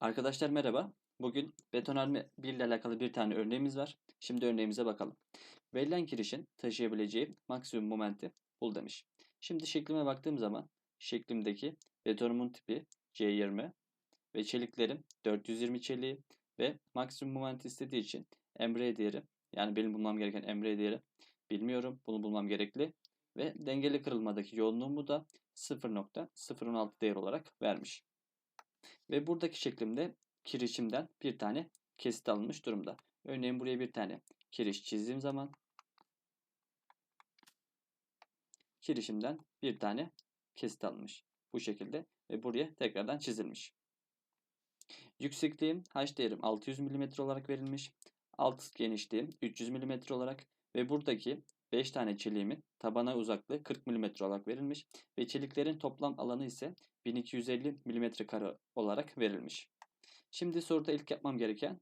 Arkadaşlar merhaba. Bugün betonarme 1 ile alakalı bir tane örneğimiz var. Şimdi örneğimize bakalım. Verilen kirişin taşıyabileceği maksimum momenti bul demiş. Şimdi şeklime baktığım zaman şeklimdeki betonumun tipi C20 ve çeliklerim 420 çeliği ve maksimum momenti istediği için emre değeri yani benim bulmam gereken emre değeri bilmiyorum. Bunu bulmam gerekli ve dengeli kırılmadaki yoğunluğumu da 0.016 değer olarak vermiş. Ve buradaki şeklimde kirişimden bir tane kesit alınmış durumda. Örneğin buraya bir tane kiriş çizdiğim zaman kirişimden bir tane kesit alınmış. Bu şekilde ve buraya tekrardan çizilmiş. Yüksekliğim h değerim 600 mm olarak verilmiş. Alt genişliğim 300 mm olarak ve buradaki 5 tane çeliğimin tabana uzaklığı 40 mm olarak verilmiş ve çeliklerin toplam alanı ise 1250 mm kare olarak verilmiş. Şimdi soruda ilk yapmam gereken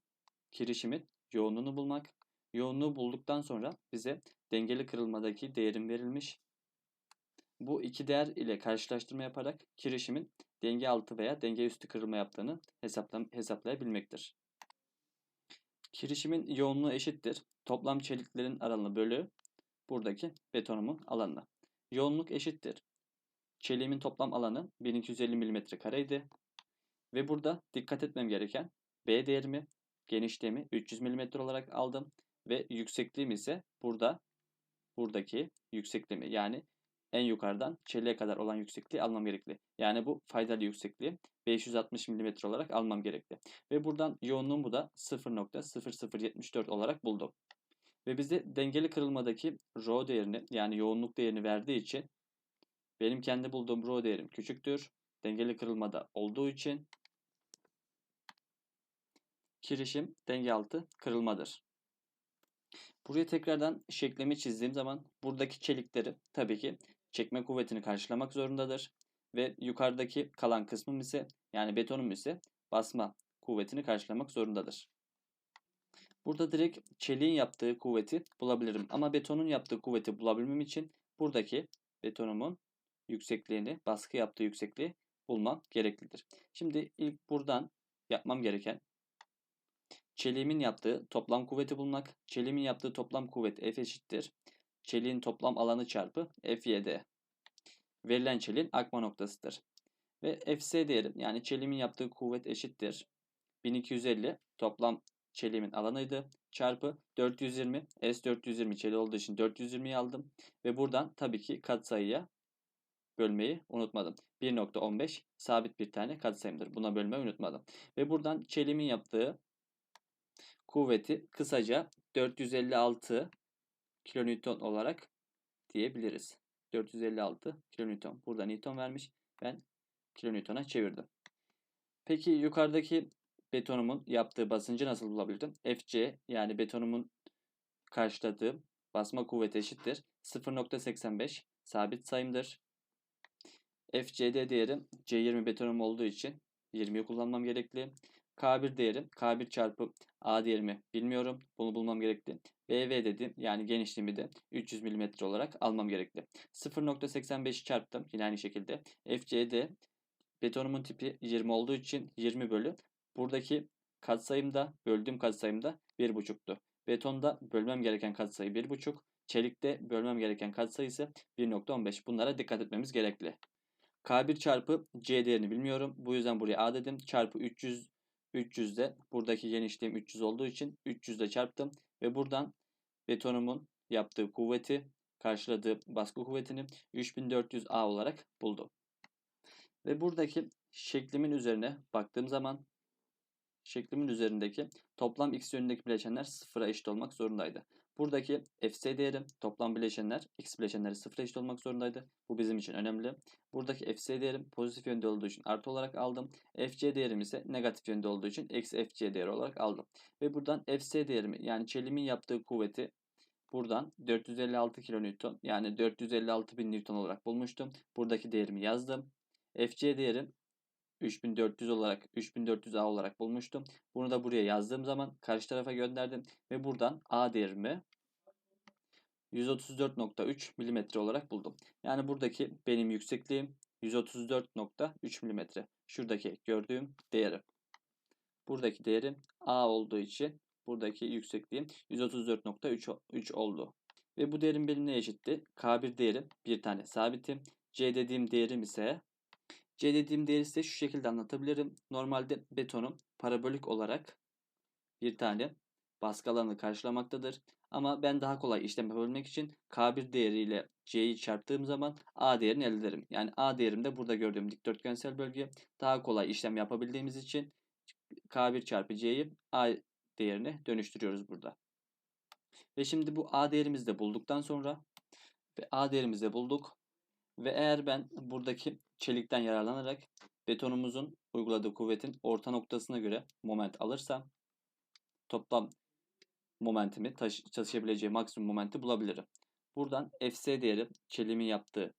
kirişimin yoğunluğunu bulmak. Yoğunluğu bulduktan sonra bize dengeli kırılmadaki değerim verilmiş. Bu iki değer ile karşılaştırma yaparak kirişimin denge altı veya denge üstü kırılma yaptığını hesaplayabilmektir. Kirişimin yoğunluğu eşittir. Toplam çeliklerin alanı bölü buradaki betonumun alanına. Yoğunluk eşittir. Çeliğimin toplam alanı 1250 mm kareydi. Ve burada dikkat etmem gereken B değerimi, genişliğimi 300 mm olarak aldım. Ve yüksekliğim ise burada buradaki yüksekliğimi yani en yukarıdan çeliğe kadar olan yüksekliği almam gerekli. Yani bu faydalı yüksekliği 560 mm olarak almam gerekli. Ve buradan yoğunluğumu da 0.0074 olarak buldum. Ve bize dengeli kırılmadaki rho değerini yani yoğunluk değerini verdiği için benim kendi bulduğum rho değerim küçüktür. Dengeli kırılmada olduğu için kirişim denge altı kırılmadır. Buraya tekrardan şeklimi çizdiğim zaman buradaki çelikleri tabii ki çekme kuvvetini karşılamak zorundadır. Ve yukarıdaki kalan kısmım ise yani betonum ise basma kuvvetini karşılamak zorundadır. Burada direkt çeliğin yaptığı kuvveti bulabilirim. Ama betonun yaptığı kuvveti bulabilmem için buradaki betonumun yüksekliğini, baskı yaptığı yüksekliği bulmam gereklidir. Şimdi ilk buradan yapmam gereken çeliğimin yaptığı toplam kuvveti bulmak. Çeliğimin yaptığı toplam kuvvet F eşittir. Çeliğin toplam alanı çarpı Fy'd. Verilen çeliğin akma noktasıdır. Ve Fs değerim yani çeliğimin yaptığı kuvvet eşittir. 1250 toplam çeliğimin alanıydı. Çarpı 420. S420 çeli olduğu için 420'yi aldım. Ve buradan tabii ki katsayıya bölmeyi unutmadım. 1.15 sabit bir tane katsayımdır. Buna bölmeyi unutmadım. Ve buradan çeliğimin yaptığı kuvveti kısaca 456 kilonewton olarak diyebiliriz. 456 kilonewton. Burada newton vermiş. Ben kilonewtona çevirdim. Peki yukarıdaki betonumun yaptığı basıncı nasıl bulabilirdim? Fc yani betonumun karşıladığı basma kuvveti eşittir. 0.85 sabit sayımdır. FCD değerim C20 betonum olduğu için 20'yi kullanmam gerekli. K1 değerim K1 çarpı A değerimi bilmiyorum. Bunu bulmam gerekli. BV dedim yani genişliğimi de 300 mm olarak almam gerekli. 0.85'i çarptım yine aynı şekilde. FCD betonumun tipi 20 olduğu için 20 bölü Buradaki katsayımda, böldüğüm katsayımda 1,5'tu. Betonda bölmem gereken katsayı 1,5. Çelikte bölmem gereken katsayı ise 1.15. Bunlara dikkat etmemiz gerekli. K1 çarpı C değerini bilmiyorum. Bu yüzden buraya A dedim. Çarpı 300 300 de buradaki genişliğim 300 olduğu için 300 de çarptım. Ve buradan betonumun yaptığı kuvveti karşıladığı baskı kuvvetini 3400 A olarak buldum. Ve buradaki şeklimin üzerine baktığım zaman şeklimin üzerindeki toplam x yönündeki bileşenler sıfıra eşit olmak zorundaydı. Buradaki fc değerim toplam bileşenler x bileşenleri sıfıra eşit olmak zorundaydı. Bu bizim için önemli. Buradaki fc değerim pozitif yönde olduğu için artı olarak aldım. fc değerim ise negatif yönde olduğu için eksi fc değeri olarak aldım. Ve buradan fc değerimi yani çelimin yaptığı kuvveti buradan 456 kilonewton yani 456 bin newton olarak bulmuştum. Buradaki değerimi yazdım. fc değerim 3400 olarak 3400A olarak bulmuştum. Bunu da buraya yazdığım zaman karşı tarafa gönderdim ve buradan A değerimi 134.3 mm olarak buldum. Yani buradaki benim yüksekliğim 134.3 mm. Şuradaki gördüğüm değeri. Buradaki değerim A olduğu için buradaki yüksekliğim 134.3 oldu. Ve bu değerim benim ne eşitti? K1 değerim bir tane sabitim. C dediğim değerim ise C dediğim değeri ise şu şekilde anlatabilirim. Normalde betonum parabolik olarak bir tane baskı alanı karşılamaktadır. Ama ben daha kolay işlem yapabilmek için K1 değeriyle C'yi çarptığım zaman A değerini elde ederim. Yani A değerim de burada gördüğüm dikdörtgensel bölge daha kolay işlem yapabildiğimiz için K1 çarpı C'yi A değerine dönüştürüyoruz burada. Ve şimdi bu A değerimizi de bulduktan sonra ve A değerimizi de bulduk. Ve eğer ben buradaki çelikten yararlanarak betonumuzun uyguladığı kuvvetin orta noktasına göre moment alırsam toplam momentimi taşı taşıyabileceği maksimum momenti bulabilirim. Buradan Fs değeri çeliğimin yaptığı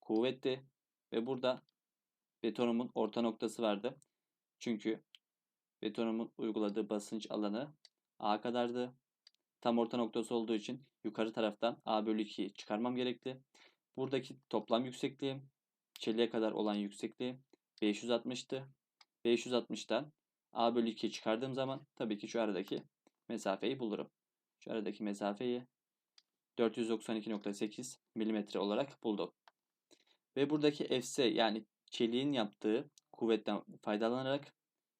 kuvvetti ve burada betonumun orta noktası vardı. Çünkü betonumun uyguladığı basınç alanı A kadardı. Tam orta noktası olduğu için yukarı taraftan A bölü 2'yi çıkarmam gerekli. Buradaki toplam yüksekliğim çeliğe kadar olan yüksekliğim 560'tı. 560'tan A bölü 2'yi çıkardığım zaman tabii ki şu aradaki mesafeyi bulurum. Şu aradaki mesafeyi 492.8 mm olarak buldum. Ve buradaki Fs yani çeliğin yaptığı kuvvetten faydalanarak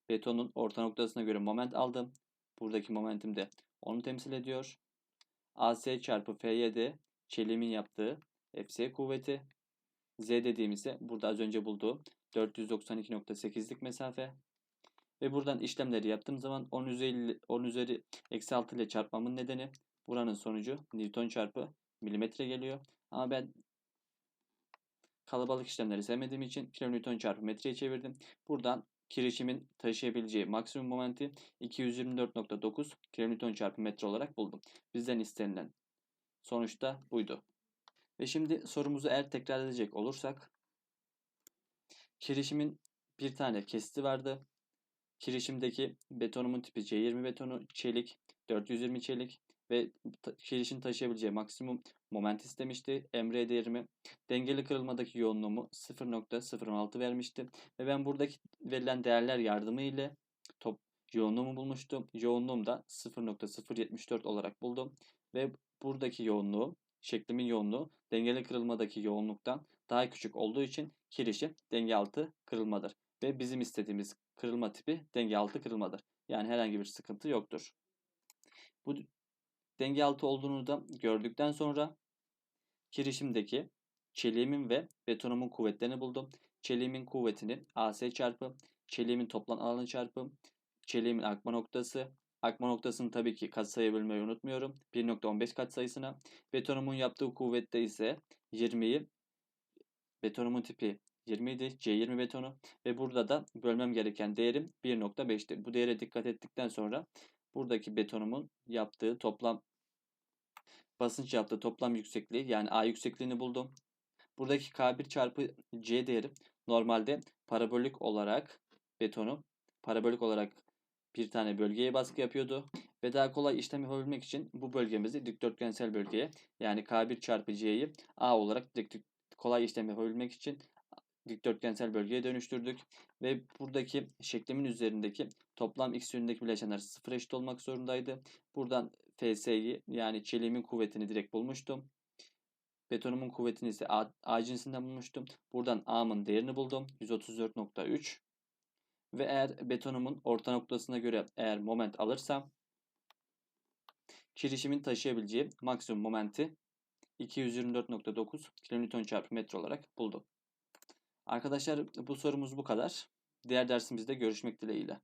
betonun orta noktasına göre moment aldım. Buradaki momentim de onu temsil ediyor. AC çarpı Fy de çeliğimin yaptığı Fs kuvveti. Z dediğimizde burada az önce bulduğum 492.8'lik mesafe. Ve buradan işlemleri yaptığım zaman 10 üzeri, 10 üzeri eksi 6 ile çarpmamın nedeni buranın sonucu Newton çarpı milimetre geliyor. Ama ben kalabalık işlemleri sevmediğim için kilonewton çarpı metreye çevirdim. Buradan kirişimin taşıyabileceği maksimum momenti 224.9 kilonewton çarpı metre olarak buldum. Bizden istenilen sonuçta buydu. Ve şimdi sorumuzu eğer tekrar edecek olursak kirişimin bir tane kesiti vardı. Kirişimdeki betonumun tipi C20 betonu, çelik, 420 çelik ve kirişin taşıyabileceği maksimum moment istemişti. Emre değerimi dengeli kırılmadaki yoğunluğumu 0.06 vermişti. Ve ben buradaki verilen değerler yardımı ile top yoğunluğumu bulmuştum. Yoğunluğum da 0.074 olarak buldum. Ve buradaki yoğunluğum, şeklimin yoğunluğu dengeli kırılmadaki yoğunluktan daha küçük olduğu için kirişi denge altı kırılmadır. Ve bizim istediğimiz kırılma tipi denge altı kırılmadır. Yani herhangi bir sıkıntı yoktur. Bu denge altı olduğunu da gördükten sonra kirişimdeki çeliğimin ve betonumun kuvvetlerini buldum. Çeliğimin kuvvetini AC çarpı, çeliğimin toplam alanı çarpı, çeliğimin akma noktası, akma noktasını tabii ki katsayı bölmeyi unutmuyorum. 1.15 katsayısına. Betonumun yaptığı kuvvette ise 20'yi betonumun tipi 20 idi. C20 betonu ve burada da bölmem gereken değerim 1.5'tir. Bu değere dikkat ettikten sonra buradaki betonumun yaptığı toplam basınç yaptığı toplam yüksekliği yani A yüksekliğini buldum. Buradaki K1 çarpı C değeri normalde parabolik olarak betonu parabolik olarak bir tane bölgeye baskı yapıyordu. Ve daha kolay işlem yapabilmek için bu bölgemizi dikdörtgensel bölgeye yani K1 çarpı C'yi A olarak direkt kolay işlem yapabilmek için dikdörtgensel bölgeye dönüştürdük. Ve buradaki şeklimin üzerindeki toplam x yönündeki bileşenler sıfır eşit olmak zorundaydı. Buradan FS'yi yani çeliğimin kuvvetini direkt bulmuştum. Betonumun kuvvetini ise A, A cinsinden bulmuştum. Buradan A'mın değerini buldum. 134.3. Ve eğer betonumun orta noktasına göre eğer moment alırsam kirişimin taşıyabileceği maksimum momenti 224.9 kN çarpı metre olarak buldum. Arkadaşlar bu sorumuz bu kadar. Diğer dersimizde görüşmek dileğiyle.